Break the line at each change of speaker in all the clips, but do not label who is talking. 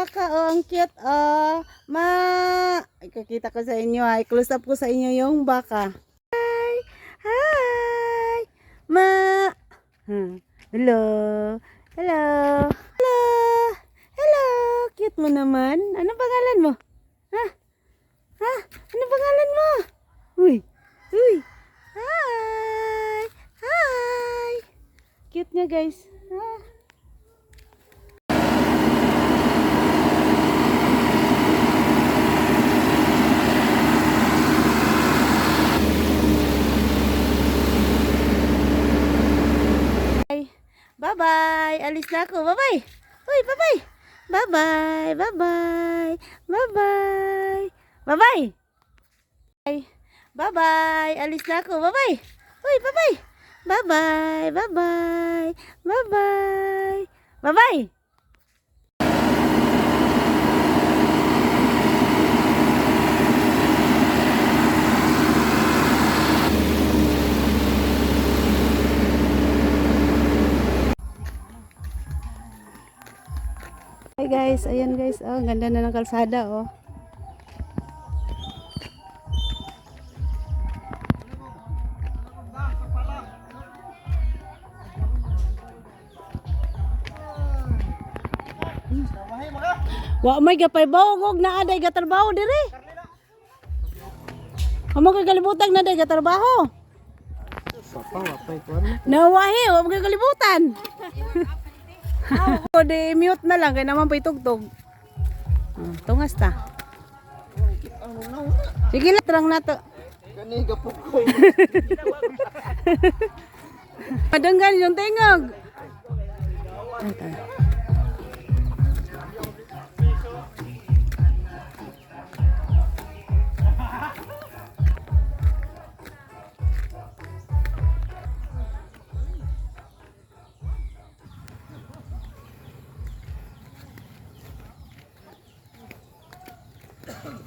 baka, oh, ang cute, oh. Ma! Ikakita ko sa inyo, ha. I-close up ko sa inyo yung baka. Hi! Hi! Ma! Hmm. Hello! Hello! Hello! Hello! Cute mo naman. Ano pangalan mo? Ha? Ha? Ano pangalan mo? Uy! Uy! Hi! Hi! Cute niya, guys. Ah. Bye-bye. Alis na ako. Bye-bye. Uy, bye-bye. Bye-bye. Bye-bye. Bye-bye. Bye-bye. Bye. Bye-bye. Alis na ako. Bye-bye. Uy, bye-bye. Bye-bye. Bye-bye. Bye-bye. Bye-bye. Guys, ayan guys, oh, ganda na ng kalsada oh. Wa may gapay bawog na aday gatrabaho dire. Amo kay kalibutan na day gatrabaho. Nawahi, wa mo kay kalibutan. O di mute na lang kay naman pa itugtog. Ah, tungas ta. Sige lang terang nato.
Kani gapok ko.
Madanggan yung tingog. Ay, tayo.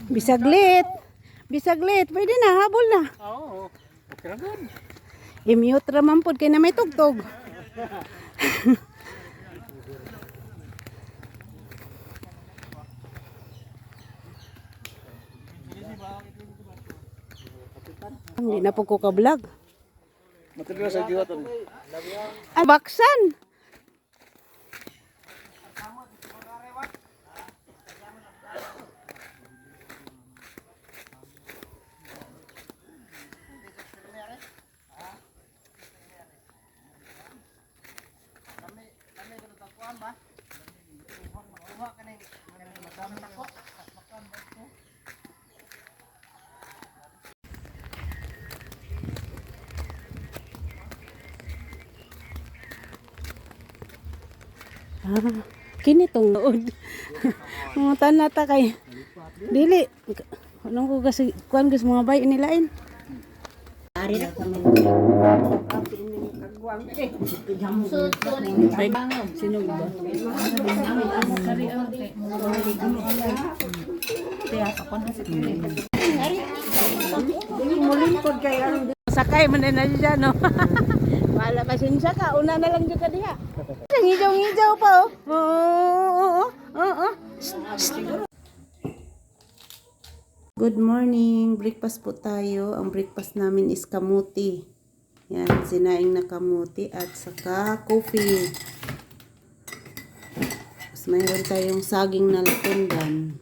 Bisaglit. Bisaglit. Pwede na, habol na.
Oo. Okay ra gud.
I-mute raman pod kay na may tugtog. Hindi na po ko ka-vlog.
Matagal sa giwaton.
Ay, baksan! Ah, kini tong nood. mga tanata kay dili anong ko kasi kuan gus mga bay inilain. Ari na kami. Sino ba? Sakay man na siya no. Wala pasensya ka, una na lang juga diha. Ang hijaw-hijaw pa oh. Oo, oo, oo. Good morning. Breakfast po tayo. Ang breakfast namin is kamuti. Yan, sinaing na kamuti at saka coffee. Tapos mayroon tayong saging na latundan.